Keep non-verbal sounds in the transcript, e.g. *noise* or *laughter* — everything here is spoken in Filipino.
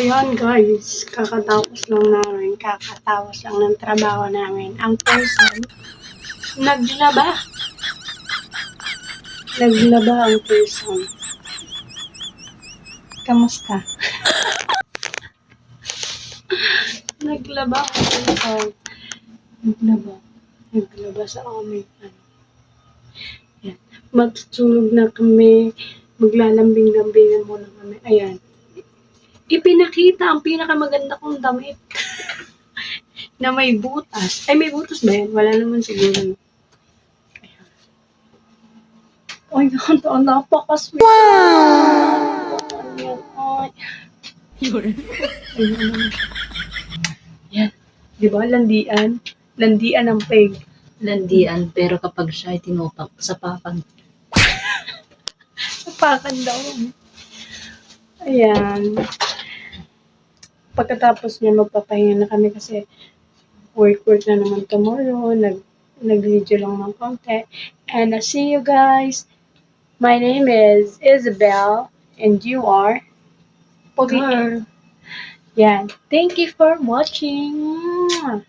Ayan guys, kakatapos lang namin, kakatapos lang ng trabaho namin. Ang person, naglaba. Naglaba ang person. Kamusta? naglaba ang person. Naglaba. Naglaba sa amin. Ano. Yan. Matutulog na kami. Maglalambing-lambingan muna kami. Ayan ipinakita ang pinakamaganda kong damit. *laughs* na may butas. Ay, may butas ba yan? Wala naman siguro. Ay, ganda. *laughs* Napaka-sweet. Wow! Ay. Ayan. Yan. Di ba? Landian. Landian ang peg. landian, pero kapag siya ay tinupak sa papan, Napakan *laughs* daw. Ayan. Pagkatapos niya, magpapahinga na kami kasi work-work na naman tomorrow. Nag, nag-video lang ng konti. And I'll see you guys. My name is Isabel and you are Pogi. Yan. Thank you for watching.